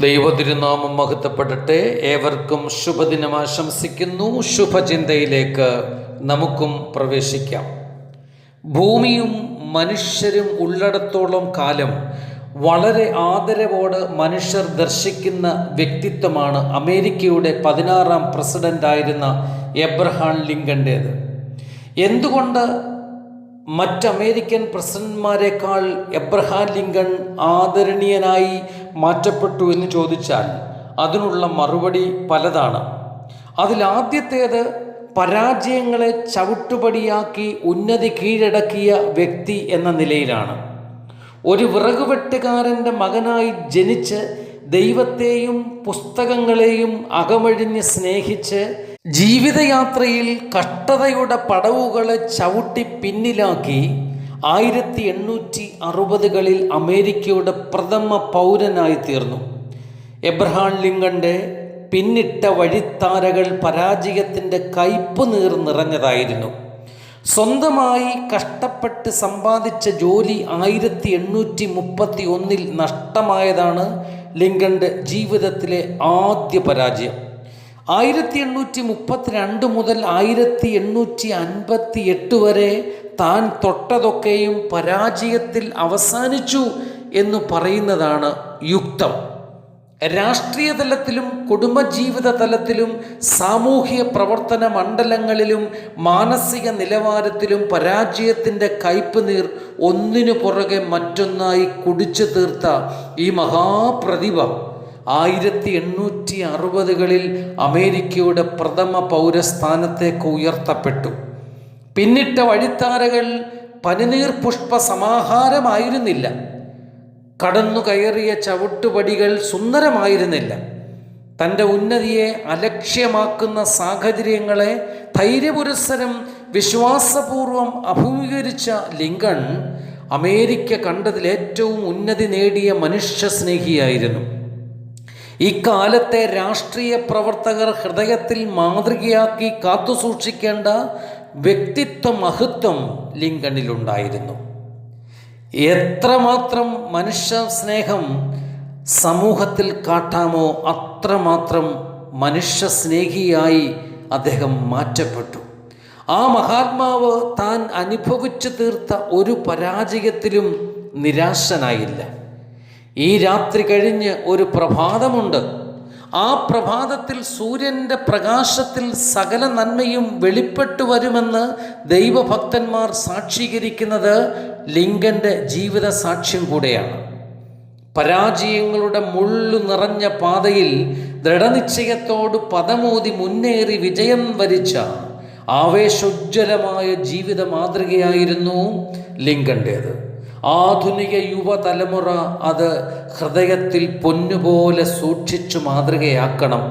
ദൈവതിരുനാമം മഹത്വപ്പെടട്ടെ. ഏവർക്കും ശുഭദിനം ആശംസിക്കുന്നു. ശുഭചിന്തയിലേക്ക് നമുക്കും പ്രവേശിക്കാം. ഭൂമിയും മനുഷ്യരും ഉള്ളിടത്തോളം കാലം വളരെ ആദരവോട് മനുഷ്യർ ദർശിക്കുന്ന വ്യക്തിത്വമാണ് അമേരിക്കയുടെ പതിനാറാം പ്രസിഡന്റായിരുന്ന എബ്രഹാം ലിങ്കന്റേത്. എന്തുകൊണ്ട് മറ്റ് അമേരിക്കൻ പ്രസിഡന്റ്മാരെക്കാൾ എബ്രഹാം ലിങ്കൺ ആദരണീയനായി മാറ്റപ്പെട്ടു എന്ന് ചോദിച്ചാൽ അതിനുള്ള മറുപടി പലതാണ്. അതിലാദ്യത്തേത് പരാജയങ്ങളെ ചവിട്ടുപടിയാക്കി ഉന്നതി കീഴടക്കിയ വ്യക്തി എന്ന നിലയിലാണ്. ഒരു വിറകുവെട്ടുകാരന്റെ മകനായി ജനിച്ച് ദൈവത്തെയും പുസ്തകങ്ങളെയും അകമഴിഞ്ഞ് സ്നേഹിച്ച് ജീവിതയാത്രയിൽ കഷ്ടതയുടെ പടവുകളെ ചവിട്ടി പിന്നിലാക്കി ആയിരത്തി എണ്ണൂറ്റി അറുപതുകളിൽ അമേരിക്കയുടെ പ്രഥമ പൗരനായി തീർന്നു. എബ്രഹാം ലിങ്കന്റെ പിന്നിട്ട വഴിത്താരകൾ പരാജയത്തിന്റെ കയ്പ് നീർ നിറഞ്ഞതായിരുന്നു. സ്വന്തമായി കഷ്ടപ്പെട്ട് സമ്പാദിച്ച ജോലി ആയിരത്തി എണ്ണൂറ്റി മുപ്പത്തി ഒന്നിൽ നഷ്ടമായതാണ് ലിങ്കന്റെ ജീവിതത്തിലെ ആദ്യ പരാജയം. ആയിരത്തി എണ്ണൂറ്റി മുപ്പത്തിരണ്ട് മുതൽ ആയിരത്തി എണ്ണൂറ്റി അൻപത്തി എട്ട് വരെ താൻ തൊട്ടതൊക്കെയും പരാജയത്തിൽ അവസാനിച്ചു എന്ന് പറയുന്നതാണ് യുക്തം. രാഷ്ട്രീയ തലത്തിലും കുടുംബജീവിത തലത്തിലും സാമൂഹ്യ പ്രവർത്തന മണ്ഡലങ്ങളിലും മാനസിക നിലവാരത്തിലും പരാജയത്തിന്റെ കയ്പ് നീർ ഒന്നിനു പുറകെ മറ്റൊന്നായി കുടിച്ചു തീർത്ത ഈ മഹാപ്രതിഭ ആയിരത്തി എണ്ണൂറ്റി അറുപതുകളിൽ അമേരിക്കയുടെ പ്രഥമ പൗരസ്ഥാനത്തേക്ക് ഉയർത്തപ്പെട്ടു. പിന്നിട്ട വഴിത്താരകൾ പനിനീർ പുഷ്പ സമാഹാരമായിരുന്നില്ല. കടന്നു കയറിയ ചവിട്ടുപടികൾ സുന്ദരമായിരുന്നില്ല. തന്റെ ഉന്നതിയെ അലക്ഷ്യമാക്കുന്ന സാഹചര്യങ്ങളെ ധൈര്യപുരസ്സരം വിശ്വാസപൂർവം അഭിമുഖീകരിച്ച ലിങ്കൺ അമേരിക്ക കണ്ടതിൽ ഏറ്റവും ഉന്നതി നേടിയ മനുഷ്യസ്നേഹിയായിരുന്നു ഇക്കാലത്തെ രാഷ്ട്രീയ പ്രവർത്തകർ ഹൃദയത്തിൽ മാതൃകയാക്കി കാത്തുസൂക്ഷിക്കേണ്ട വ്യക്തിത്വ മഹത്വം ലിങ്കണിലുണ്ടായിരുന്നു. എത്രമാത്രം മനുഷ്യ സ്നേഹം സമൂഹത്തിൽ കാട്ടാമോ അത്രമാത്രം മനുഷ്യ സ്നേഹിയായി അദ്ദേഹം മാറ്റപ്പെട്ടു. ആ മഹാത്മാവ് താൻ അനുഭവിച്ചു തീർത്ത ഒരു പരാജയത്തിലും നിരാശനായില്ല. ഈ രാത്രി കഴിഞ്ഞ് ഒരു പ്രഭാതമുണ്ട്. ആ പ്രഭാതത്തിൽ സൂര്യന്റെ പ്രകാശത്തിൽ സകല നന്മയും വെളിപ്പെട്ടു വരുമെന്ന് ദൈവഭക്തന്മാർ സാക്ഷീകരിക്കുന്നത് ലിങ്കന്റെ ജീവിത സാക്ഷ്യം കൂടെയാണ്. പരാജയങ്ങളുടെ മുള്ളു നിറഞ്ഞ പാതയിൽ ദൃഢനിശ്ചയത്തോട് പദമോതി മുന്നേറി വിജയം വരിച്ച ആവേശോജ്വലമായ ജീവിത മാതൃകയായിരുന്നു ലിങ്കന്റേത് ആധുനിക യുവതലമുറ അത് ഹൃദയത്തിൽ പൊന്നുപോലെ സൂക്ഷിച്ചു മാതൃകയാക്കണം.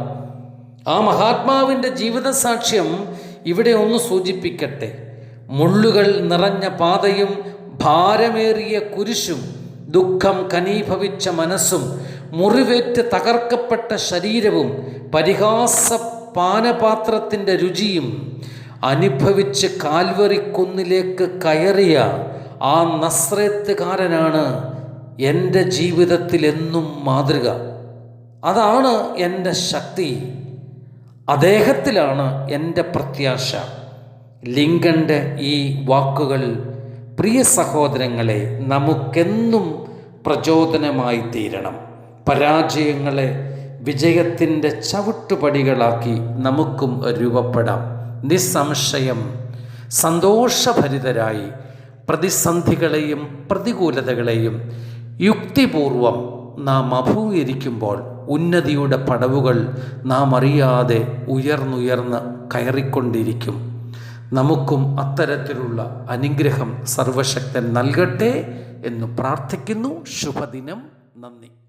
ആ മഹാത്മാവിന്റെ ജീവിതസാക്ഷ്യം ഇവിടെ ഒന്ന് സൂചിപ്പിക്കട്ടെ. മുള്ളുകൾ നിറഞ്ഞ പാതയും ഭാരമേറിയ കുരിശും ദുഃഖം കനീഭവിച്ച മനസ്സും മുറിവേറ്റ് തകർക്കപ്പെട്ട ശരീരവും പരിഹാസ പാനപാത്രത്തിന്റെ രുചിയും അനുഭവിച്ച് കാൽവറിക്കുന്നിലേക്ക് കയറിയ ആ നസ്രത്തുകാരനാണ് എന്റെ ജീവിതത്തിൽ എന്നും മാതൃക. അതാണ് എന്റെ ശക്തി. അദ്ദേഹത്തിലാണ് എന്റെ പ്രത്യാശ. ലിങ്കന്റെ ഈ വാക്കുകൾ പ്രിയ സഹോദരങ്ങളെ നമുക്കെന്നും പ്രചോദനമായി തീരണം. പരാജയങ്ങളെ വിജയത്തിന്റെ ചവിട്ടുപടികളാക്കി നമുക്കും രൂപപ്പെടാം. നിസ്സംശയം സന്തോഷഭരിതരായി പ്രതിസന്ധികളെയും പ്രതികൂലതകളെയും യുക്തിപൂർവം നാം അഭിമുഖീകരിക്കുമ്പോൾ ഉന്നതിയുടെ പടവുകൾ നാം അറിയാതെ ഉയർന്നുയർന്ന് കയറിക്കൊണ്ടിരിക്കും. നമുക്കും അത്തരത്തിലുള്ള അനുഗ്രഹം സർവശക്തൻ നൽകട്ടെ എന്ന് പ്രാർത്ഥിക്കുന്നു. ശുഭദിനം. നന്ദി.